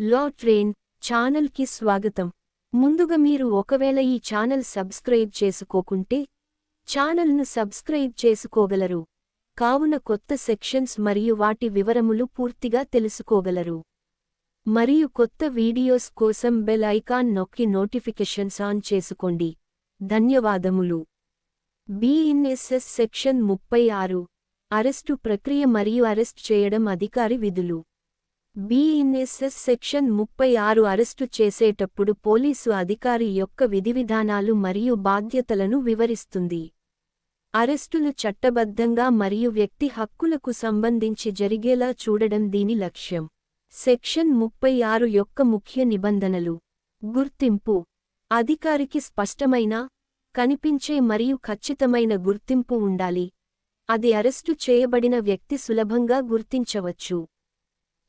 లా train ఛానల్కి స్వాగతం. ముందుగా మీరు ఒకవేళ ఈ ఛానల్ సబ్స్క్రైబ్ చేసుకోకుంటే ఛానల్ను సబ్స్క్రైబ్ చేసుకోగలరు. కావున కొత్త సెక్షన్స్ మరియు వాటి వివరములు పూర్తిగా తెలుసుకోగలరు. మరియు కొత్త వీడియోస్ కోసం బెల్ ఐకాన్ నొక్కి నోటిఫికేషన్స్ ఆన్ చేసుకోండి. ధన్యవాదములు. బీఎన్ఎస్ఎస్ సెక్షన్ ముప్పై ఆరు. అరెస్టు ప్రక్రియ మరియు అరెస్ట్ చేయడం అధికారి విధులు. బీఎన్ఎస్ఎస్ సెక్షన్ ముప్పై ఆరు అరెస్టు చేసేటప్పుడు పోలీసు అధికారి యొక్క విధివిధానాలు మరియు బాధ్యతలను వివరిస్తుంది. అరెస్టులు చట్టబద్ధంగా మరియు వ్యక్తి హక్కులకు సంబంధించి జరిగేలా చూడడం దీని లక్ష్యం. సెక్షన్ ముప్పై ఆరు యొక్క ముఖ్య నిబంధనలు. గుర్తింపు. అధికారికి స్పష్టమైన కనిపించే మరియు ఖచ్చితమైన గుర్తింపు ఉండాలి. అది అరెస్టు చేయబడిన వ్యక్తి సులభంగా గుర్తించవచ్చు.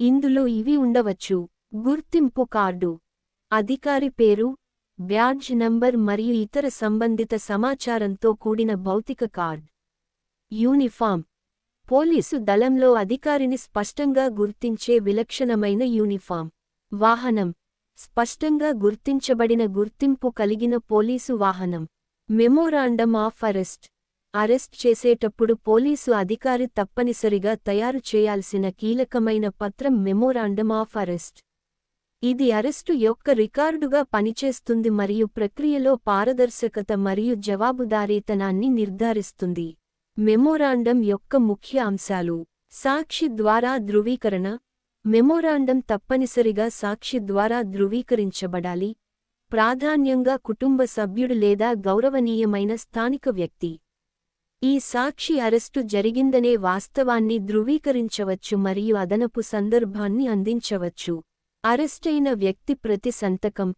ఇందులో ఇవి ఉండవచ్చు. గుర్తింపు కార్డు. అధికారి పేరు బ్యాడ్జ్ నంబర్ మరియు ఇతర సంబంధిత సమాచారంతో కూడిన భౌతిక కార్డ్. యూనిఫామ్. పోలీసు దళంలో అధికారిని స్పష్టంగా గుర్తించే విలక్షణమైన యూనిఫామ్. వాహనం. స్పష్టంగా గుర్తించబడిన గుర్తింపు కలిగిన పోలీసు వాహనం. Memorandum of arrest. అరెస్ట్ చేసేటప్పుడు పోలీసు అధికారి తప్పనిసరిగా తయారు చేయాల్సిన కీలకమైన పత్రం మెమోరాండమ్ ఆఫ్ అరెస్ట్. ఇది అరెస్టు యొక్క రికార్డుగా పనిచేస్తుంది మరియు ప్రక్రియలో పారదర్శకత మరియు జవాబుదారీతనాన్ని నిర్ధారిస్తుంది. మెమోరాండం యొక్క ముఖ్య అంశాలు. సాక్షి ద్వారా ధృవీకరణ. మెమోరాండం తప్పనిసరిగా సాక్షి ద్వారా ధృవీకరించబడాలి. ప్రాధాన్యంగా కుటుంబ సభ్యుడు లేదా గౌరవనీయమైన స్థానిక వ్యక్తి. ఈ సాక్షి అరెస్టు జరిగిందనే వాస్తవాన్ని ధృవీకరించవచ్చు మరియు అదనపు సందర్భాన్ని అందించవచ్చు. అరెస్టైన వ్యక్తి ప్రతి సంతకం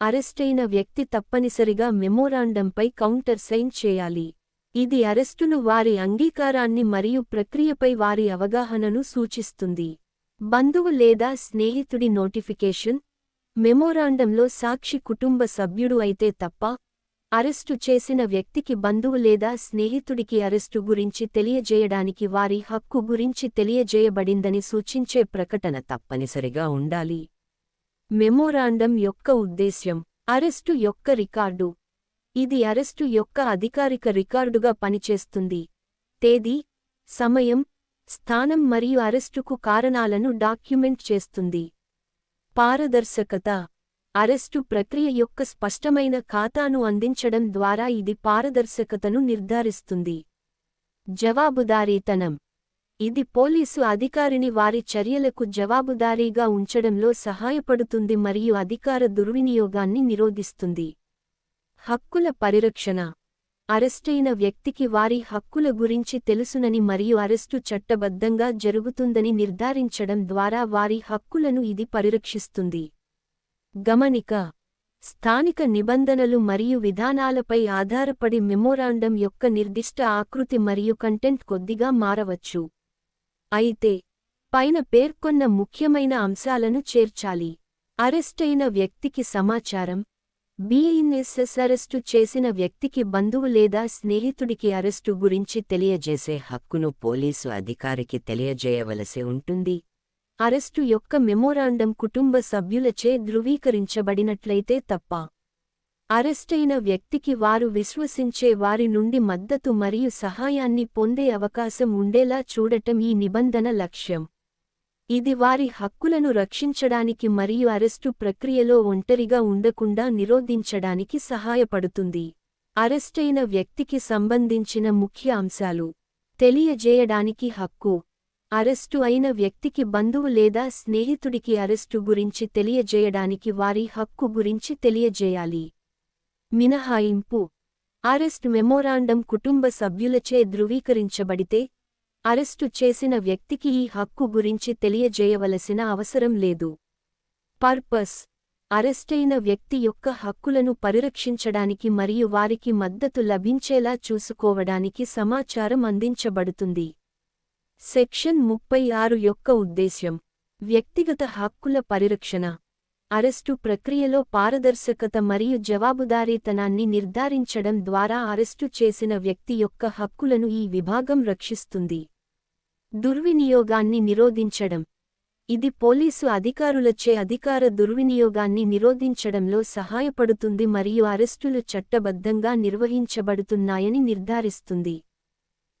అరెస్టైన వ్యక్తి తప్పనిసరిగా మెమోరాండంపై కౌంటర్ సైన్ చేయాలి. ఇది అరెస్టును వారి అంగీకారాన్ని మరియు ప్రక్రియపై వారి అవగాహనను సూచిస్తుంది. బంధువు లేదా స్నేహితుడి నోటిఫికేషన్ మెమోరాండంలో సాక్షి కుటుంబ సభ్యుడు అయితే తప్ప అరెస్టు చేసిన వ్యక్తికి బంధువు లేదా స్నేహితుడికి అరెస్టు గురించి తెలియజేయడానికి వారి హక్కు గురించి తెలియజేయబడిందని సూచించే ప్రకటన తప్పనిసరిగా ఉండాలి. మెమోరాండం యొక్క ఉద్దేశ్యం అరెస్టు యొక్క రికార్డు. ఇది అరెస్టు యొక్క అధికారిక రికార్డుగా పనిచేస్తుంది. తేదీ సమయం స్థానం మరియు అరెస్టుకు కారణాలను డాక్యుమెంట్ చేస్తుంది. పారదర్శకత అరెస్టు ప్రక్రియ యొక్క స్పష్టమైన ఖాతాను అందించడం ద్వారా ఇది పారదర్శకతను నిర్ధారిస్తుంది. జవాబుదారీతనం. ఇది పోలీసు అధికారిని వారి చర్యలకు జవాబుదారీగా ఉంచడంలో సహాయపడుతుంది మరియు అధికార దుర్వినియోగాన్ని నిరోధిస్తుంది. హక్కుల పరిరక్షణ. అరెస్టైన వ్యక్తికి వారి హక్కుల గురించి తెలుసునని మరియు అరెస్టు చట్టబద్ధంగా జరుగుతుందని నిర్ధారించడం ద్వారా వారి హక్కులను ఇది పరిరక్షిస్తుంది. గమనిక స్థానిక నిబంధనలు మరియు విధానాలపై ఆధారపడి మెమోరాండం యొక్క నిర్దిష్ట ఆకృతి మరియు కంటెంట్ కొద్దిగా మారవచ్చు. అయితే పైన పేర్కొన్న ముఖ్యమైన అంశాలను చేర్చాలి. అరెస్టైన వ్యక్తికి సమాచారం బీఎన్ఎస్ఎస్ అరెస్టు చేసిన వ్యక్తికి బంధువు లేదా స్నేహితుడికి అరెస్టు గురించి తెలియజేసే హక్కును పోలీసు అధికారికి తెలియజేయవలసి ఉంటుంది. అరెస్టు యొక్క మెమోరాండం కుటుంబ సభ్యులచే ధృవీకరించబడినట్లయితే తప్ప. అరెస్టైన వ్యక్తికి వారు విశ్వసించే వారి నుండి మద్దతు మరియు సహాయాన్ని పొందే అవకాశం ఉండేలా చూడటం ఈ నిబంధన లక్ష్యం. ఇది వారి హక్కులను రక్షించడానికి మరియు అరెస్టు ప్రక్రియలో ఒంటరిగా ఉండకుండా నిరోధించడానికి సహాయపడుతుంది. అరెస్టైన వ్యక్తికి సంబంధించిన ముఖ్య అంశాలు. తెలియజేయడానికి హక్కు. అరెస్టు అయిన వ్యక్తికి బంధువు లేదా స్నేహితుడికి అరెస్టు గురించి తెలియజేయడానికి వారి హక్కు గురించి తెలియజేయాలి. మినహాయింపు. అరెస్ట్ మెమోరాండం కుటుంబ సభ్యులచే ధృవీకరించబడితే అరెస్టు చేసిన వ్యక్తికి ఈ హక్కు గురించి తెలియజేయవలసిన అవసరం లేదు. పర్పస్. అరెస్టైన వ్యక్తి యొక్క హక్కులను పరిరక్షించడానికి మరియు వారికి మద్దతు లభించేలా చూసుకోవడానికి సమాచారం అందించబడుతుంది. సెక్షన్ ముప్పై ఆరు యొక్క ఉద్దేశ్యం. వ్యక్తిగత హక్కుల పరిరక్షణ. అరెస్టు ప్రక్రియలో పారదర్శకత మరియు జవాబుదారీతనాన్ని నిర్ధారించడం ద్వారా అరెస్టు చేసిన వ్యక్తి యొక్క హక్కులను ఈ విభాగం రక్షిస్తుంది. దుర్వినియోగాన్ని నిరోధించడం. ఇది పోలీసు అధికారులచే అధికార దుర్వినియోగాన్ని నిరోధించడంలో సహాయపడుతుంది మరియు అరెస్టులు చట్టబద్ధంగా నిర్వహించబడుతున్నాయని నిర్ధారిస్తుంది.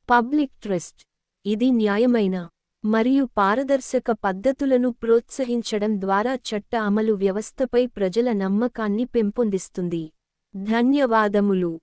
Public trust. ఇది న్యాయమైన మరియు పారదర్శక పద్ధతులను ప్రోత్సహించడం ద్వారా చట్ట అమలు వ్యవస్థపై ప్రజల నమ్మకాన్ని పెంపొందిస్తుంది. ధన్యవాదములు.